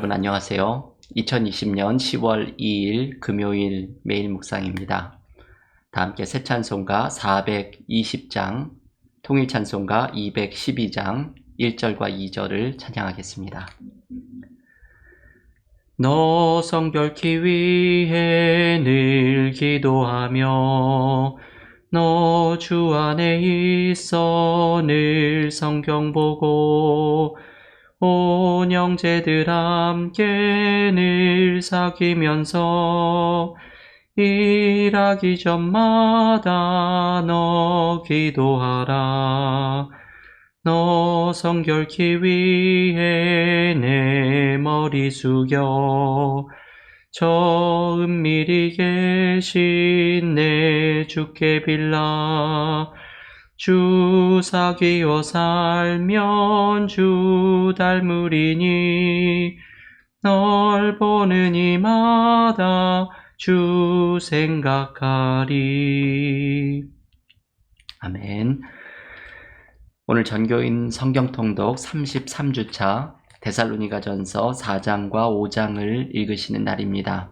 여러분 안녕하세요. 2020년 10월 2일 금요일 매일 묵상입니다. 다 함께 새 찬송가 420장, 통일 찬송가 212장 1절과 2절을 찬양하겠습니다. 너 성별키 위해 늘 기도하며 너 주 안에 있어 늘 성경 보고 온 형제들 함께 늘 사귀면서 일하기 전마다 너 기도하라. 너 성결키 위해 내 머리 숙여 저 은밀히 계신 내 주께 빌라 주 사귀어 살면 주 닮으리니 널 보는 이마다 주 생각하리. 아멘. 오늘 전교인 성경 통독 33주차 데살로니가 전서 4장과 5장을 읽으시는 날입니다.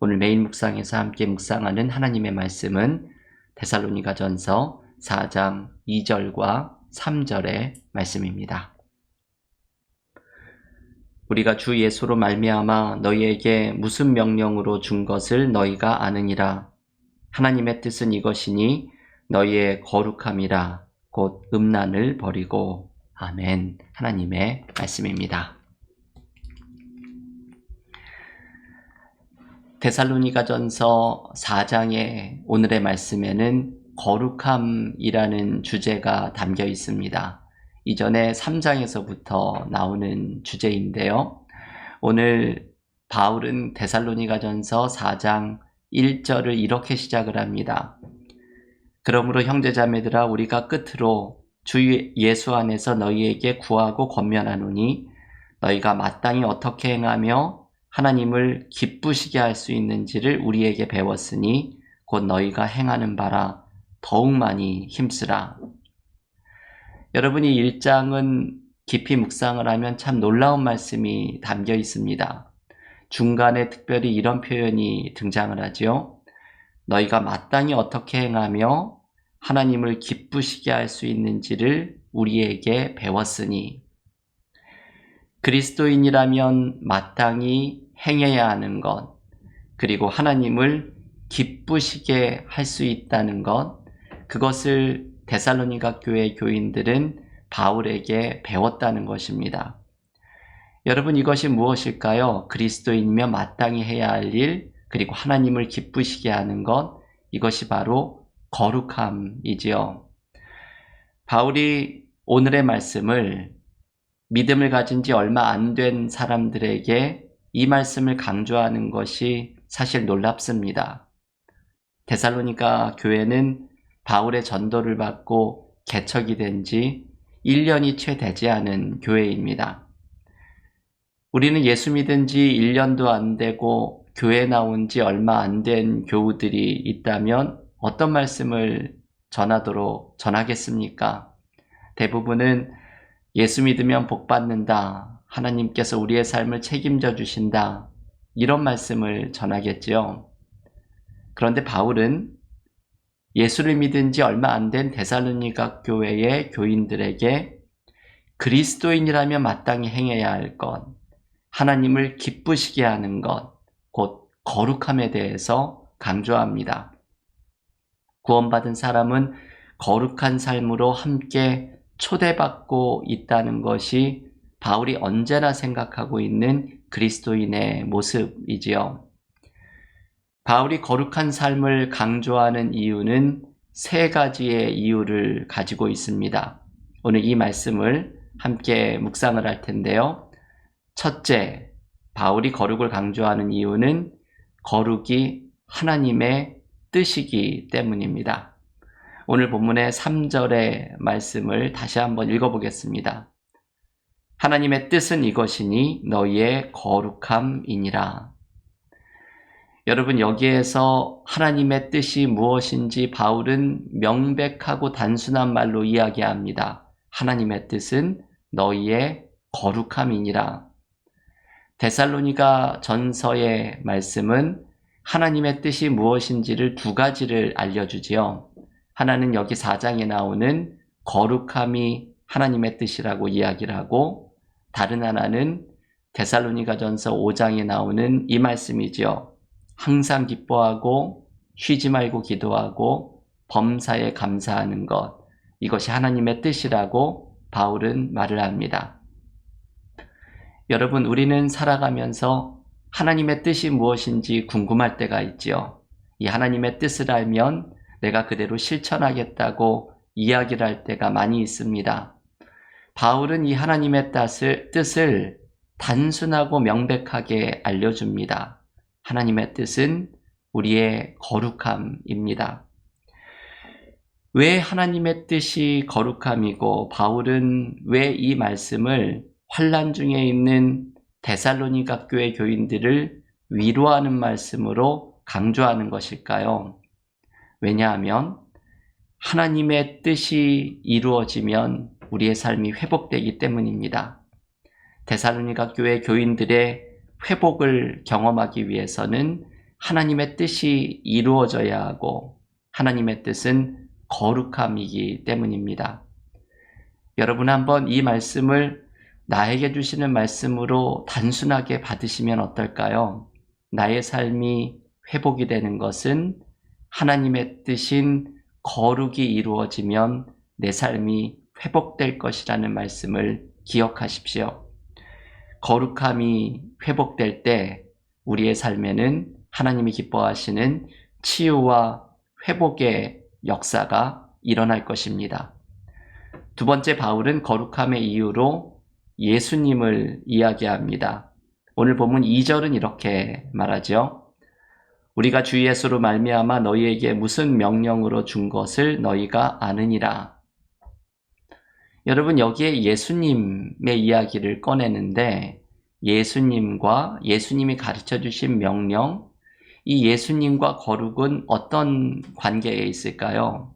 오늘 메인 묵상에서 함께 묵상하는 하나님의 말씀은 데살로니가 전서 4장 2절과 3절의 말씀입니다. 우리가 주 예수로 말미암아 너희에게 무슨 명령으로 준 것을 너희가 아느니라. 하나님의 뜻은 이것이니 너희의 거룩함이라 곧 음란을 버리고 아멘. 하나님의 말씀입니다. 데살로니가전서 4장의 오늘의 말씀에는 거룩함이라는 주제가 담겨 있습니다. 이전에 3장에서부터 나오는 주제인데요. 오늘 바울은 데살로니가 전서 4장 1절을 이렇게 시작을 합니다. 그러므로 형제자매들아 우리가 끝으로 주 예수 안에서 너희에게 구하고 권면하노니 너희가 마땅히 어떻게 행하며 하나님을 기쁘시게 할 수 있는지를 우리에게 배웠으니 곧 너희가 행하는 바라 더욱 많이 힘쓰라. 여러분이 1장은 깊이 묵상을 하면 참 놀라운 말씀이 담겨 있습니다. 중간에 특별히 이런 표현이 등장을 하죠. 너희가 마땅히 어떻게 행하며 하나님을 기쁘시게 할 수 있는지를 우리에게 배웠으니 그리스도인이라면 마땅히 행해야 하는 것, 그리고 하나님을 기쁘시게 할 수 있다는 것, 그것을 데살로니가 교회 교인들은 바울에게 배웠다는 것입니다. 여러분 이것이 무엇일까요? 그리스도인이며 마땅히 해야 할 일, 그리고 하나님을 기쁘시게 하는 것, 이것이 바로 거룩함이지요. 바울이 오늘의 말씀을 믿음을 가진 지 얼마 안 된 사람들에게 이 말씀을 강조하는 것이 사실 놀랍습니다. 데살로니가 교회는 바울의 전도를 받고 개척이 된 지 1년이 채 되지 않은 교회입니다. 우리는 예수 믿은 지 1년도 안 되고 교회 나온 지 얼마 안 된 교우들이 있다면 어떤 말씀을 전하도록 전하겠습니까? 대부분은 예수 믿으면 복 받는다. 하나님께서 우리의 삶을 책임져 주신다. 이런 말씀을 전하겠지요. 그런데 바울은 예수를 믿은 지 얼마 안 된 데살로니가 교회의 교인들에게 그리스도인이라면 마땅히 행해야 할 것, 하나님을 기쁘시게 하는 것, 곧 거룩함에 대해서 강조합니다. 구원받은 사람은 거룩한 삶으로 함께 초대받고 있다는 것이 바울이 언제나 생각하고 있는 그리스도인의 모습이지요. 바울이 거룩한 삶을 강조하는 이유는 세 가지의 이유를 가지고 있습니다. 오늘 이 말씀을 함께 묵상을 할 텐데요. 첫째, 바울이 거룩을 강조하는 이유는 거룩이 하나님의 뜻이기 때문입니다. 오늘 본문의 3절의 말씀을 다시 한번 읽어보겠습니다. 하나님의 뜻은 이것이니 너희의 거룩함이니라. 여러분 여기에서 하나님의 뜻이 무엇인지 바울은 명백하고 단순한 말로 이야기합니다. 하나님의 뜻은 너희의 거룩함이니라. 데살로니가 전서의 말씀은 하나님의 뜻이 무엇인지를 두 가지를 알려주지요. 하나는 여기 4장에 나오는 거룩함이 하나님의 뜻이라고 이야기를 하고 다른 하나는 데살로니가 전서 5장에 나오는 이 말씀이지요. 항상 기뻐하고 쉬지 말고 기도하고 범사에 감사하는 것. 이것이 하나님의 뜻이라고 바울은 말을 합니다. 여러분, 우리는 살아가면서 하나님의 뜻이 무엇인지 궁금할 때가 있지요. 이 하나님의 뜻을 알면 내가 그대로 실천하겠다고 이야기를 할 때가 많이 있습니다. 바울은 이 하나님의 뜻을, 뜻을 단순하고 명백하게 알려줍니다. 하나님의 뜻은 우리의 거룩함입니다. 왜 하나님의 뜻이 거룩함이고 바울은 왜 이 말씀을 환란 중에 있는 데살로니가 교회 교인들을 위로하는 말씀으로 강조하는 것일까요? 왜냐하면 하나님의 뜻이 이루어지면 우리의 삶이 회복되기 때문입니다. 데살로니가 교회 교인들의 회복을 경험하기 위해서는 하나님의 뜻이 이루어져야 하고 하나님의 뜻은 거룩함이기 때문입니다. 여러분 한번 이 말씀을 나에게 주시는 말씀으로 단순하게 받으시면 어떨까요? 나의 삶이 회복이 되는 것은 하나님의 뜻인 거룩이 이루어지면 내 삶이 회복될 것이라는 말씀을 기억하십시오. 거룩함이 회복될 때 우리의 삶에는 하나님이 기뻐하시는 치유와 회복의 역사가 일어날 것입니다. 두 번째 바울은 거룩함의 이유로 예수님을 이야기합니다. 오늘 본문 2절은 이렇게 말하죠. 우리가 주 예수로 말미암아 너희에게 무슨 명령으로 준 것을 너희가 아느니라. 여러분 여기에 예수님의 이야기를 꺼내는데 예수님과 예수님이 가르쳐 주신 명령, 이 예수님과 거룩은 어떤 관계에 있을까요?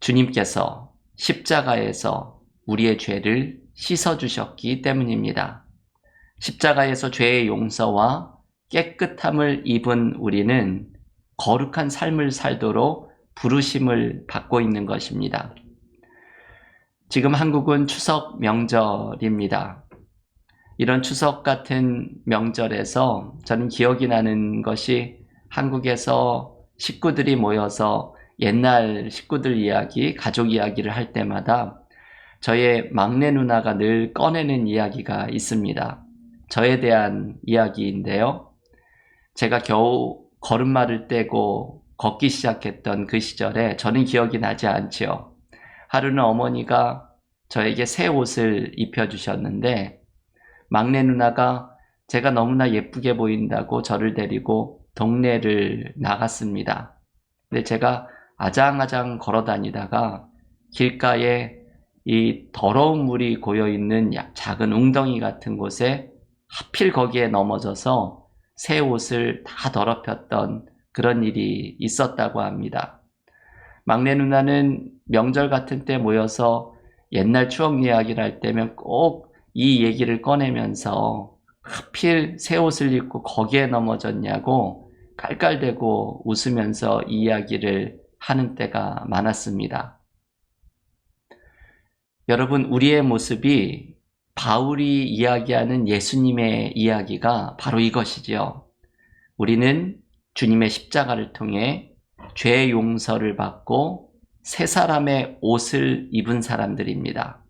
주님께서 십자가에서 우리의 죄를 씻어 주셨기 때문입니다. 십자가에서 죄의 용서와 깨끗함을 입은 우리는 거룩한 삶을 살도록 부르심을 받고 있는 것입니다. 지금 한국은 추석 명절입니다. 이런 추석 같은 명절에서 저는 기억이 나는 것이 한국에서 식구들이 모여서 옛날 식구들 이야기, 가족 이야기를 할 때마다 저의 막내 누나가 늘 꺼내는 이야기가 있습니다. 저에 대한 이야기인데요. 제가 겨우 걸음마를 떼고 걷기 시작했던 그 시절에 저는 기억이 나지 않지요. 하루는 어머니가 저에게 새 옷을 입혀주셨는데 막내 누나가 제가 너무나 예쁘게 보인다고 저를 데리고 동네를 나갔습니다. 근데 제가 아장아장 걸어 다니다가 길가에 이 더러운 물이 고여 있는 작은 웅덩이 같은 곳에 하필 거기에 넘어져서 새 옷을 다 더럽혔던 그런 일이 있었다고 합니다. 막내 누나는 명절 같은 때 모여서 옛날 추억 이야기를 할 때면 꼭 이 얘기를 꺼내면서 하필 새 옷을 입고 거기에 넘어졌냐고 깔깔대고 웃으면서 이야기를 하는 때가 많았습니다. 여러분, 우리의 모습이 바울이 이야기하는 예수님의 이야기가 바로 이것이지요. 우리는 주님의 십자가를 통해 죄 용서를 받고 새 사람의 옷을 입은 사람들입니다.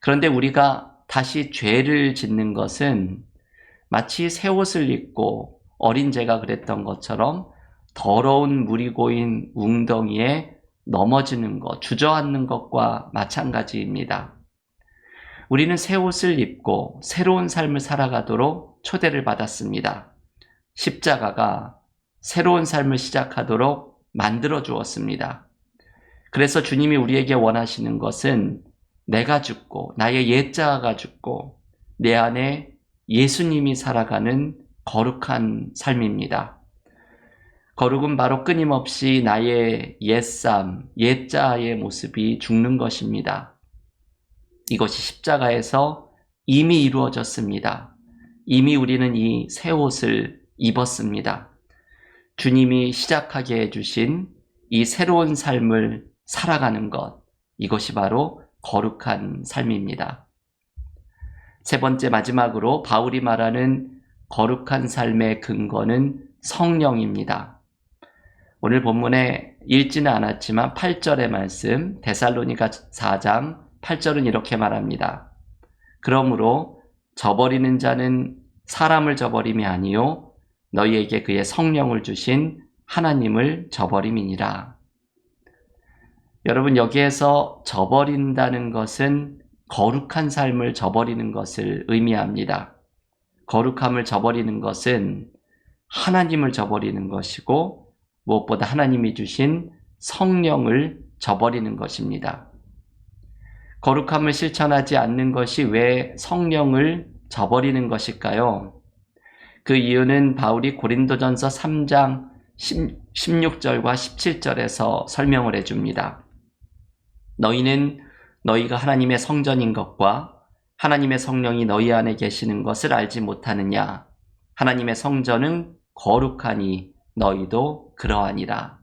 그런데 우리가 다시 죄를 짓는 것은 마치 새 옷을 입고 어린 제가 그랬던 것처럼 더러운 물이 고인 웅덩이에 넘어지는 것, 주저앉는 것과 마찬가지입니다. 우리는 새 옷을 입고 새로운 삶을 살아가도록 초대를 받았습니다. 십자가가 새로운 삶을 시작하도록 만들어 주었습니다. 그래서 주님이 우리에게 원하시는 것은 내가 죽고 나의 옛자가 죽고 내 안에 예수님이 살아가는 거룩한 삶입니다. 거룩은 바로 끊임없이 나의 옛삶, 옛자의 모습이 죽는 것입니다. 이것이 십자가에서 이미 이루어졌습니다. 이미 우리는 이 새 옷을 입었습니다. 주님이 시작하게 해주신 이 새로운 삶을 살아가는 것, 이것이 바로 거룩한 삶입니다. 세 번째 마지막으로 바울이 말하는 거룩한 삶의 근거는 성령입니다. 오늘 본문에 읽지는 않았지만 8절의 말씀, 데살로니가 4장 8절은 이렇게 말합니다. 그러므로 저버리는 자는 사람을 저버림이 아니요 너희에게 그의 성령을 주신 하나님을 저버림이니라. 여러분 여기에서 저버린다는 것은 거룩한 삶을 저버리는 것을 의미합니다. 거룩함을 저버리는 것은 하나님을 저버리는 것이고 무엇보다 하나님이 주신 성령을 저버리는 것입니다. 거룩함을 실천하지 않는 것이 왜 성령을 저버리는 것일까요? 그 이유는 바울이 고린도전서 3장 16절과 17절에서 설명을 해줍니다. 너희는 너희가 하나님의 성전인 것과 하나님의 성령이 너희 안에 계시는 것을 알지 못하느냐? 하나님의 성전은 거룩하니 너희도 그러하니라.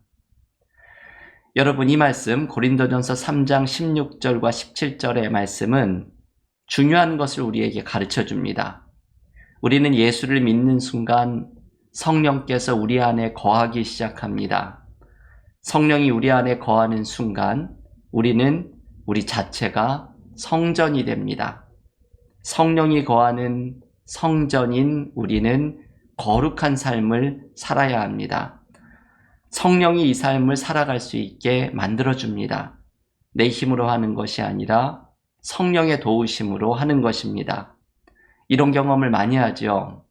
여러분 이 말씀 고린도전서 3장 16절과 17절의 말씀은 중요한 것을 우리에게 가르쳐 줍니다. 우리는 예수를 믿는 순간 성령께서 우리 안에 거하기 시작합니다. 성령이 우리 안에 거하는 순간 우리는 우리 자체가 성전이 됩니다. 성령이 거하는 성전인 우리는 거룩한 삶을 살아야 합니다. 성령이 이 삶을 살아갈 수 있게 만들어줍니다. 내 힘으로 하는 것이 아니라 성령의 도우심으로 하는 것입니다. 이런 경험을 많이 하죠.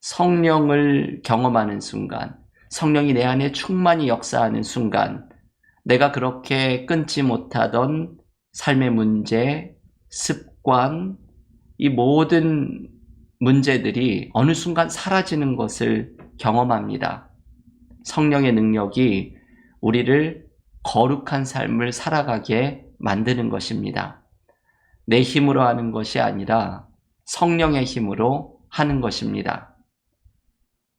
성령을 경험하는 순간, 성령이 내 안에 충만히 역사하는 순간, 내가 그렇게 끊지 못하던 삶의 문제, 습관, 이 모든 문제들이 어느 순간 사라지는 것을 경험합니다. 성령의 능력이 우리를 거룩한 삶을 살아가게 만드는 것입니다. 내 힘으로 하는 것이 아니라 성령의 힘으로 하는 것입니다.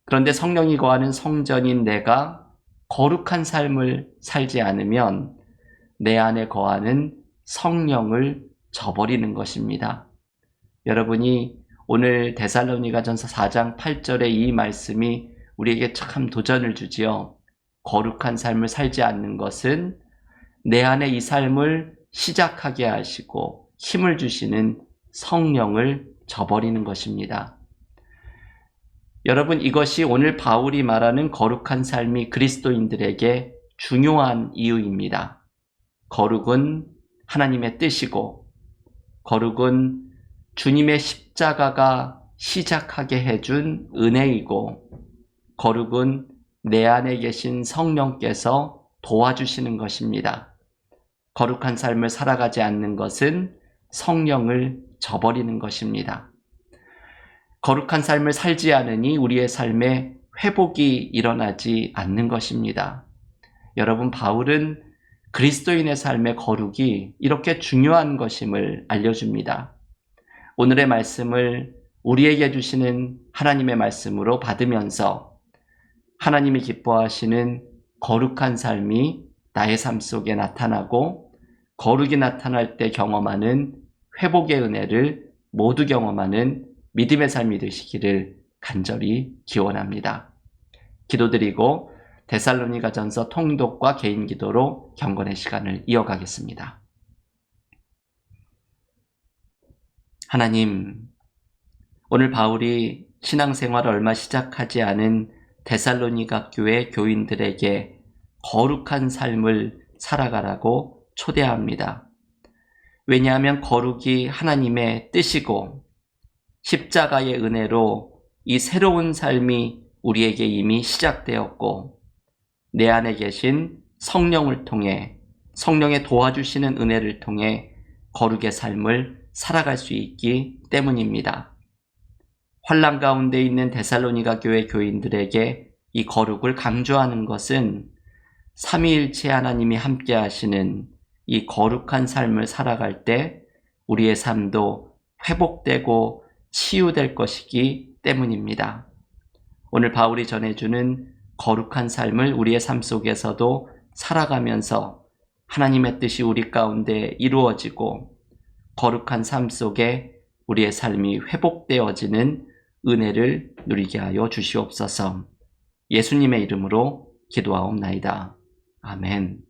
그런데 성령이 거하는 성전인 내가 거룩한 삶을 살지 않으면 내 안에 거하는 성령을 저버리는 것입니다. 여러분이 오늘 데살로니가 전서 4장 8절의 이 말씀이 우리에게 참 도전을 주지요. 거룩한 삶을 살지 않는 것은 내 안에 이 삶을 시작하게 하시고 힘을 주시는 성령을 저버리는 것입니다. 여러분 이것이 오늘 바울이 말하는 거룩한 삶이 그리스도인들에게 중요한 이유입니다. 거룩은 하나님의 뜻이고 거룩은 주님의 십자가가 시작하게 해준 은혜이고 거룩은 내 안에 계신 성령께서 도와주시는 것입니다. 거룩한 삶을 살아가지 않는 것은 성령을 저버리는 것입니다. 거룩한 삶을 살지 않으니 우리의 삶에 회복이 일어나지 않는 것입니다. 여러분, 바울은 그리스도인의 삶의 거룩이 이렇게 중요한 것임을 알려줍니다. 오늘의 말씀을 우리에게 주시는 하나님의 말씀으로 받으면서 하나님이 기뻐하시는 거룩한 삶이 나의 삶 속에 나타나고 거룩이 나타날 때 경험하는 회복의 은혜를 모두 경험하는 믿음의 삶이 되시기를 간절히 기원합니다. 기도드리고 데살로니가 전서 통독과 개인 기도로 경건의 시간을 이어가겠습니다. 하나님, 오늘 바울이 신앙생활을 얼마 시작하지 않은 데살로니가 교회 교인들에게 거룩한 삶을 살아가라고 초대합니다. 왜냐하면 거룩이 하나님의 뜻이고 십자가의 은혜로 이 새로운 삶이 우리에게 이미 시작되었고 내 안에 계신 성령을 통해 성령의 도와주시는 은혜를 통해 거룩의 삶을 살아갈 수 있기 때문입니다. 환란 가운데 있는 데살로니가 교회 교인들에게 이 거룩을 강조하는 것은 삼위일체 하나님이 함께 하시는 이 거룩한 삶을 살아갈 때 우리의 삶도 회복되고 치유될 것이기 때문입니다. 오늘 바울이 전해주는 거룩한 삶을 우리의 삶 속에서도 살아가면서 하나님의 뜻이 우리 가운데 이루어지고 거룩한 삶 속에 우리의 삶이 회복되어지는 은혜를 누리게 하여 주시옵소서. 예수님의 이름으로 기도하옵나이다. 아멘.